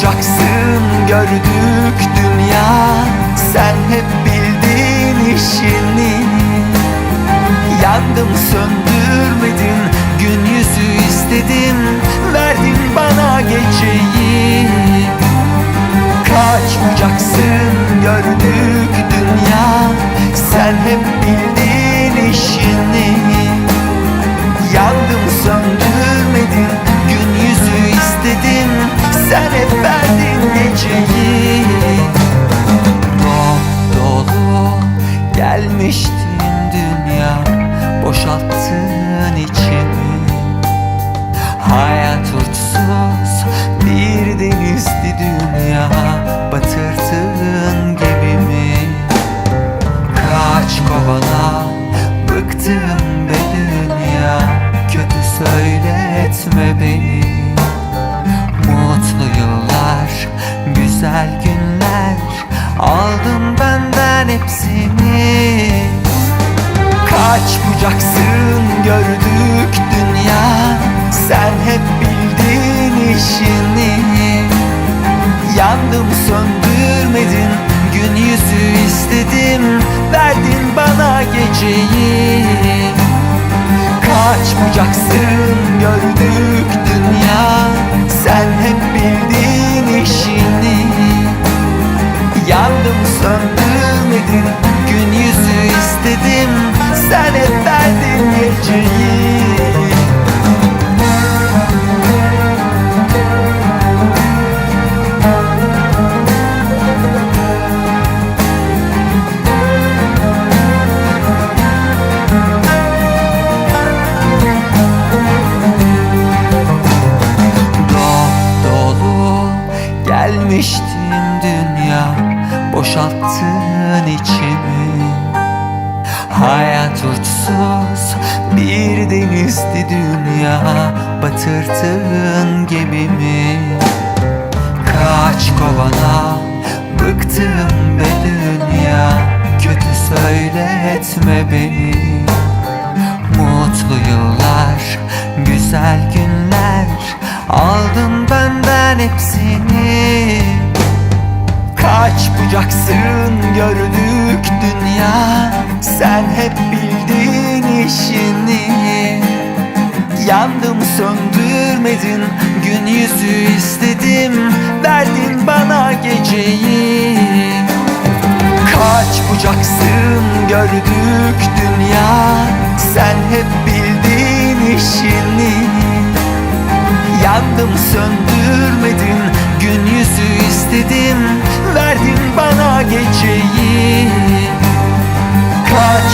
bucaksın gördük dünya. Sen hep bildin işini. Yandım söndürmedin gün yüzü istedim Verdin bana geceyi Hayat uçsuz bir denizdi dünya Batırdın gemimi Kaç kovala bıktım be dünya Kötü söyletme beni. Mutlu yıllar, güzel günler Aldın benden hepsini. Kaç bucaksın Yandım söndürmedin. Gün yüzü istedim. Verdin bana geceyi. Kaç bucaksın gördük dünya. Sen hep bildin işini Yandım söndürmedin. Gün yüzü istedim. Sen hep verdin geceyi gelmiştim dünya Boşalttın içimi. Hayat uçsuz bir denizdi dünya Batırdın gemimi. Kaç kovana bıktım be dünya Kötü söyletme beni. Mutlu yıllar, güzel günler Aldın benden hepsini Kaç bucaksın gördük dünya. Sen hep bildin işini. Yandım söndürmedin gün yüzü istedim. Verdin bana geceyi. Kaç bucaksın gördük dünya. Sen hep bildin işini. Yandım söndürmedin gün yüzü istedim Verdin bana geceyi. Kaç